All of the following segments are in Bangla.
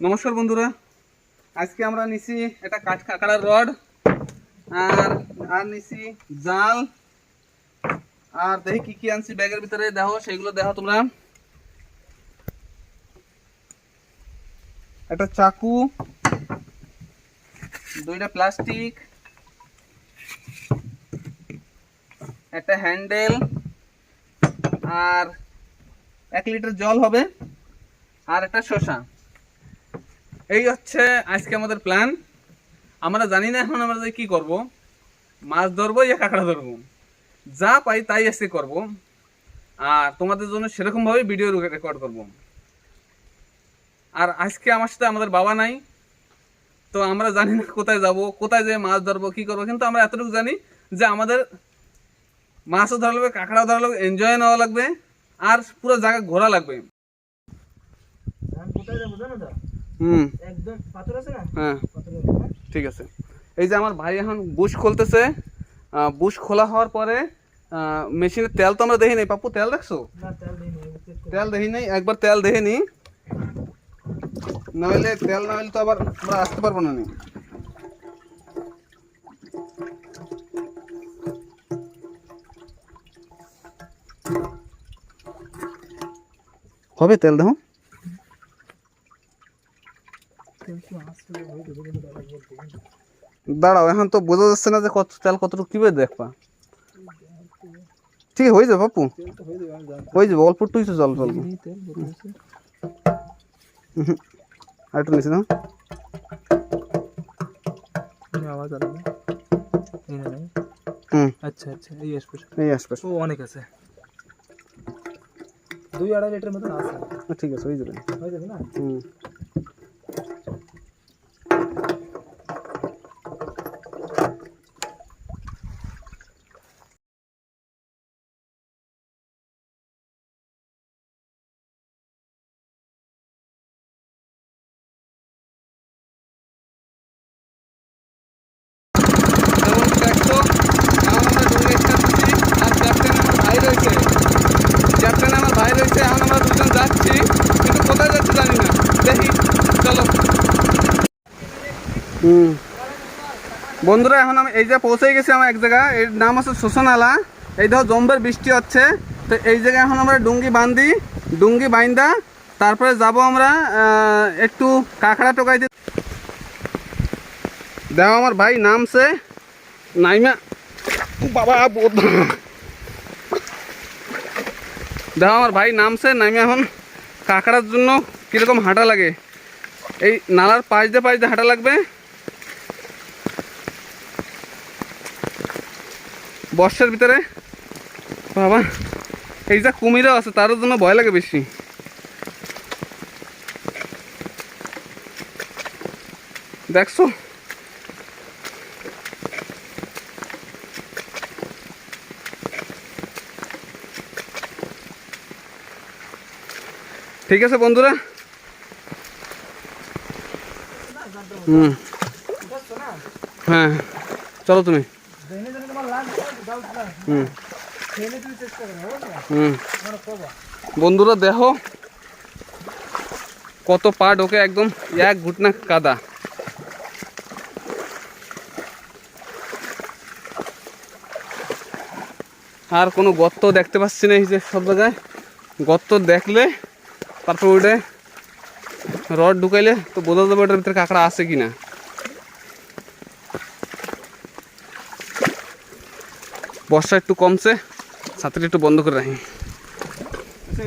নমস্কার বন্ধুরা। আজকে আমরা নিছি একটা কাঠ কাঁকড়ার রড, আর আর নিছি জাল। আর দেখি কি কি আনছি ব্যাগের ভিতরে, দেখো, সেগুলো দেখো তোমরা। একটা চাকু, দুইটা প্লাস্টিক, একটা হ্যান্ডেল, আর এক লিটার জল হবে, আর একটা শসা। এই হচ্ছে আজকে আমাদের প্ল্যান আমরা জানি না এখন আমরা কি করব। মাছ ধরবো, ইয়া কাঁকড়া ধরবো। যা পাই তাই আজকে করব। আর তোমাদের জন্য সেরকম ভাবে ভিডিও রেকর্ড করব। আর আজকে আমার সাথে আমাদের বাবা নাই। তো আমরা জানি না কোথায় যাব, কোথায় যেয়ে মাছ ধরবো, কি করব। কিন্তু আমরা এতটুকু জানি যে আমাদের মাছও ধরা লাগবে, কাঁকড়াও ধরা লাগবে এনজয় নেওয়া লাগবে, আর পুরো জায়গা ঘোরা লাগবে। কোথায় যাব জানো হুম। পাথর আছে না? হ্যাঁ। ঠিক আছে। এই যে আমার ভাই এখন বুশ খুলতেছে। বুশ খোলা হওয়ার পরে মেশিনের তেল তো আমরা দেখি নাই। পাপ্পু তেল দেখছ? তেল দেখি নাই একবার তেল দেখে নি। নইলে তেল না হইলে তো আবার আমরা আসতে পারব না নি। হবে তেল দেখো তেল কি আসলে ওই তো দেখে দাদা বলতে কিন্তু। দাঁড়াও এখন তো বোঝা যাচ্ছে না যে কত তেল কতটুকু কীভাবে দেখবা। ঠিক আছে, হয়ে যাবে পাপ্পু তেল তো হয়ে যাবে আমি জানি হয়ে যাবে অল্প একটুই তো জল জল। এই তেল বড় আছে আর একটু নিচে দাও এই আওয়াজ আলো না এই না নাই হুম। আচ্ছা আচ্ছা এই আসবে এই আসবে ও অনেক আছে দুই আড়াই লিটার মতন আছে। ঠিক আছে হয়ে যাবে। হয়ে যাবে না? হুম যেমন দেখছ, এখন আমরা ডুঙ্গে ছাড়ছি, আর ক্যাপ্টেন আমার ভাই রয়েছে। ক্যাপ্টেন আমার ভাই রয়েছে, এখন আমরা দুজন যাচ্ছি, কিন্তু কোথায় যাচ্ছি জানি না। দেখি, চলো। হুম। বন্ধুরা, এখন আমি এই যে পৌঁছে গেছি আমার এক জায়গা এর নাম হচ্ছে শোষণালা এই দেখো, জম্বের বৃষ্টি হচ্ছে। তো এই জায়গায় এখন আমরা ডুঙ্গি বান্ধি, ডুঙ্গি বাইন্দা। তারপরে যাব আমরা একটু কাঁকড়া টোকাই টোকাইতে। দেখো, আমার ভাই নামছে। নাইমা। বাবা দেখো, আমার ভাই নামছে। নাইমা এখন কাঁকড়ার জন্য কীরকম হাঁটা লাগে। এই নালার পাশ দিয়ে পাশ দিয়ে হাঁটা লাগবে। বর্ষার ভিতরে? বাবা, এই যা কুমিরও আছে তার জন্য ভয় লাগে বেশি। দেখছ? ঠিক আছে বন্ধুরা। হুম। হ্যাঁ চলো তুমি। বন্ধুরা, দেখো কত পা ঢোকে একদম এক ঘুটনা কাদা। আর কোনো গর্ত দেখতে পাচ্ছি না এই যে সব জায়গায়। গর্ত দেখলে তারপর ওইটা রড ঢুকাইলে তো বোঝা যাবে ওটার ভিতরে কাঁকড়া আছে কি না বর্ষা একটু কমছে ছাত্রী একটু বন্ধ করে রাখি। আচ্ছা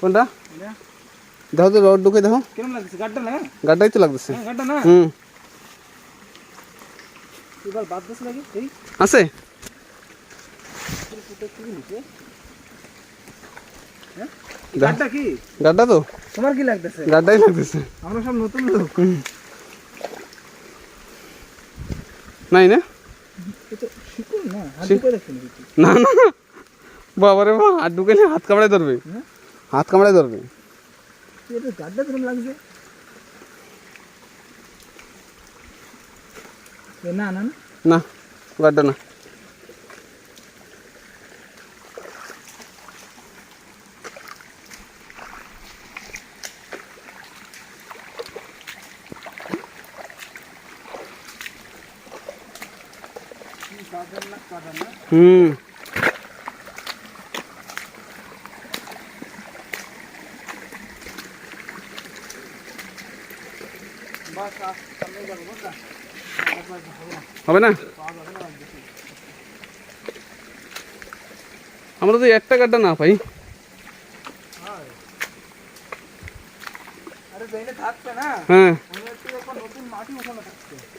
কোনটা? দেখো তো রড ঢুকে দেখো। গাড্ডাই তো লাগতেছে। হ্যাঁ হুম। আছে? গাড্ডা কি? গাড্ডা তো। তোমার কি লাগতেছে? গাড্ডাই লাগতেছে। আমরা সব নতুন লোক। নাই না? না হাত শিখ- ঢুকে দেখছেন কিছু না না না বাবারে বা হাত ঢুকাইলে হাত কামড়ায় ধরবে হ্যাঁ? হাত কামড়ায় ধরবে এটা গাড্ডা কিরম লাগছে এ না না না না গাড্ডা না হুম। হবে না? আমরা তো একটা গাড্ডা না পাই। হ্যাঁ।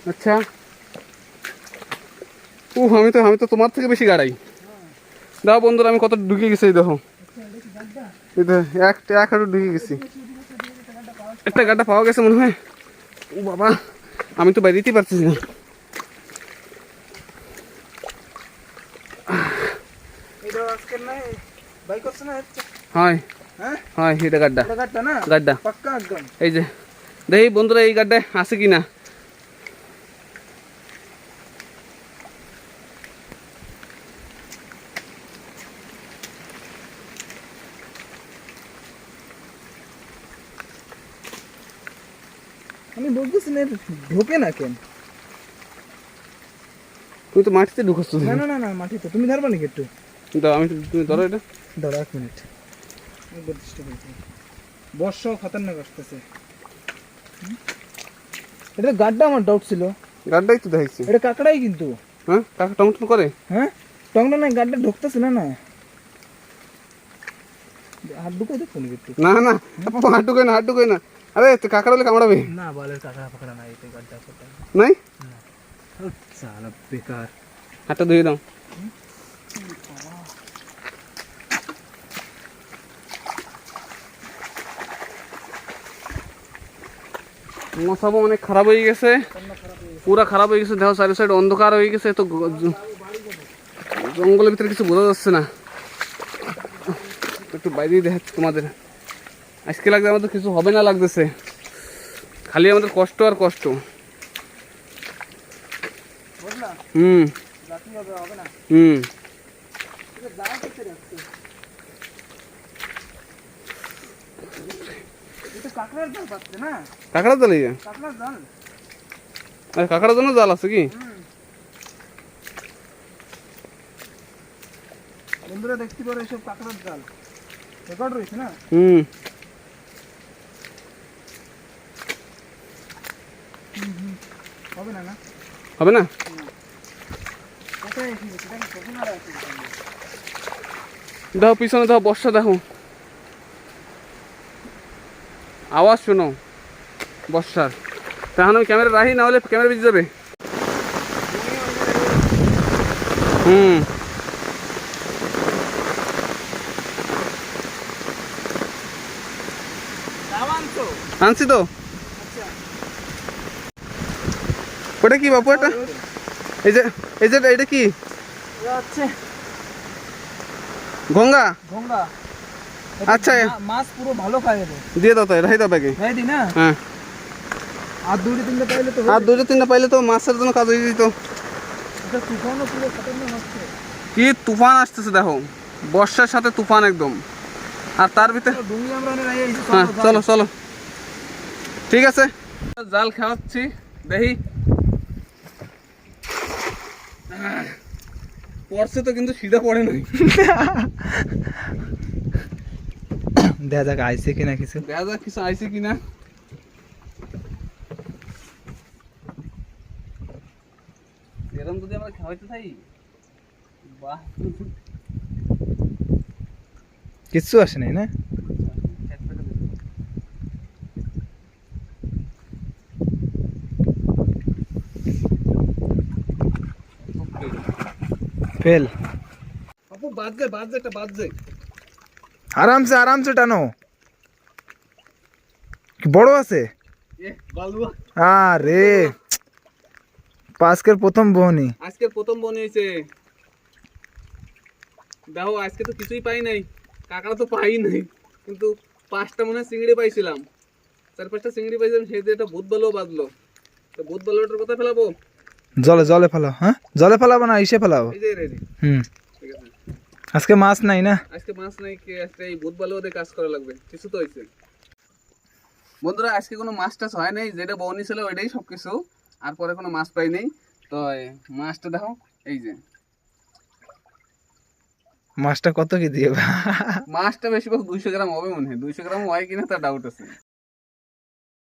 আচ্ছা। ও আমি তো আমি তো তোমার থেকে বেশি গাড়াই। দাও বন্ধুরা আমি কত ঢুকে গেছি এই দেখো। এই এক এক হাঁটু ঢুকে গেছি। একটা গাড্ডা পাওয়া গেছে মনে হয়। ও বাবা আমি তো বেরিয়েতেই পারতেছি না। হয়। হ্যাঁ এটা গাড্ডা না? গাড্ডা এই যে দেখি বন্ধুরা এই গাড্ডায় আছে কি না আমি বলতেছি না ঢোকে না কেন? তুমি তো মাটিতে ঢুকছো না না না না মাটিতে। তুমি ধরবা নাকি একটু? দাও আমি তুমি ধরো এটা। দাঁড়া এক মিনিট। বর্ষাও খতরনাক আসতেছে? এটা গাড্ডা আমার ডাউট ছিল। গাড্ডাই তো দেখছি এটা কাকড়াই কিন্তু। হ্যাঁ? কাকা টমটম করে? হ্যাঁ? টংটা না গাড্ডা ঢুকতেছে না না? হাত ঢুকে দেখো না না হাট ঢুকে না হাট ঢুকে না। আরে তো কাকার হলে কামড়াবে? না বলের কাকড়া ফাকড়া না এটা গাড্ডা ফাকড়া নাই? সালা বেকার। হাতটা ধুয়ে দাও। মশাবো অনেক খারাপ হয়ে গেছে। পুরা খারাপ হয়ে গেছে। দেখো চারি সাইড অন্ধকার হয়ে গেছে। তো জঙ্গলের ভিতরে কিছু বোঝা যাচ্ছে না। একটু বাইরেই দেখাচ্ছি তোমাদের। আজকে লাগছে আমাদের কিছু হবে না লাগতেছে। খালি আমাদের কষ্ট আর কষ্ট। হুম। হুম। কাকড়ার জাল। আরে কাঁকড়ার জন্য জাল আছে কি? বন্ধুরা দেখতে পারো এসব কাকড়ার জাল। রেকর্ড রয়েছে না? হুম। হবে না দেখো পিছনে দেখো বর্ষা দেখো। আওয়াজ শোনো বর্ষার। তাহলে আমি ক্যামেরা রাখি না হলে ক্যামেরা বেঁচে যাবে। হুম। আনছি তো আচ্ছা ওটা কি বাপু এটা? এই যে এই যে এটা কি? গঙ্গা? গঙ্গা। আচ্ছা। মাছ পুরো ভালো খায় দিয়ে দাও তাই রাখি দাও ব্যাগে। তাই দি না? হ্যাঁ। আর দুটো তিনটে পাইলে তো আর দুটো তিনটা পাইলে তো মাছের জন্য কাজ হয়ে যেত কি তুফান আসতেছে দেখো। বর্ষার সাথে তুফান একদম। আর তার ভিতরে হ্যাঁ চলো। চলো। ঠিক আছে। জাল খাওয়াচ্ছি। দেখি। পড়ছে তো কিন্তু সিধা পড়ে নাই। দেখা যাক আইসে কিনা কিছু। দেখা যাক কিছু আইছে কিনা। এরকম যদি আমরা খাওয়াইতে থাকি বাহ। কিচ্ছু আসে নাই না? ফেল। আপু বাদ যায় বাদ যায় একটা বাদ আরামসে আরামসে টানো। কি বড় আছে? এ বালুয়া। আরে পাস্কের প্রথম বহনি আজকের প্রথম বন হয়েছে। দেখো আজকে তো কিছুই পাই নাই। কাঁকড়া তো পাই নাই। কিন্তু পাঁচটা মনে হয় চিংড়ি পাইছিলাম। চার পাঁচটা চিংড়ি পাইছিলাম সেই দিয়ে একটা ভূত বালুও বাঁধলো। তো ভূত বালুটার কথা ফেলাবো? জলে জলে ফেলাও হ্যাঁ? জলে ফেলাবো না ইসে ফেলাবো? হুম। আজকে মাছ নাই না? আজকে মাছ নাই কি আজকে এই ভূত দিয়ে কাজ করা লাগবে কিছু তো হয়েছে। বন্ধুরা আজকে কোনো মাছ টাছ হয় নাই যেটা বউনি ছিল ওইটাই সব কিছু আর পরে কোনো মাছ পাই নাই। তো মাছটা দেখো এই যে। মাছটা কত কি দিয়ে? মাছটা বেশিরভাগ দুইশো গ্রাম হবে মনে হয় দুইশো গ্রাম হয় কিনা তার ডাউট আছে।